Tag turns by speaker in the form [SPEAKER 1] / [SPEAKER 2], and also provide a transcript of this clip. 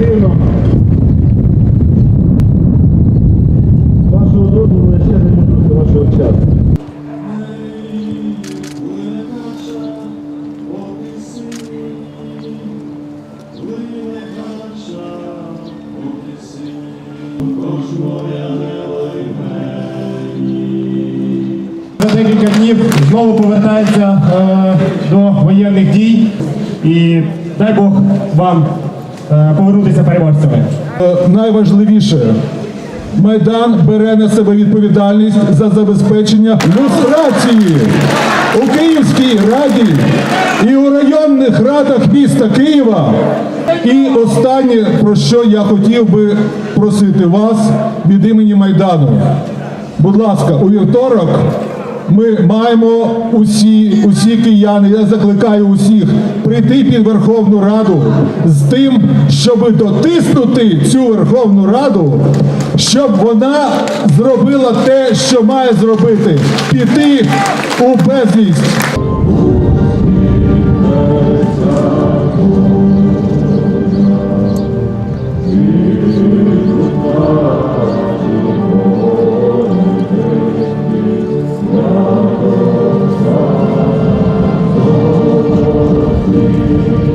[SPEAKER 1] активно. Вашого дозволу я ще не можу до вашого часу.
[SPEAKER 2] За декілька днів знову повертається е, до воєнних дій і дай Бог вам повернутися переможцями.
[SPEAKER 3] Е, Найважливіше. Майдан бере на себе відповідальність за забезпечення люстрації у Київській раді і у районних радах міста Києва. І останнє, про що я хотів би просити вас від імені Майдану. Будь ласка, у вівторок ми маємо усі, усі кияни, я закликаю усіх прийти під Верховну Раду з тим, щоб дотиснути цю Верховну Раду, щоб вона зробила те, що має зробити, піти у безвість. どうも。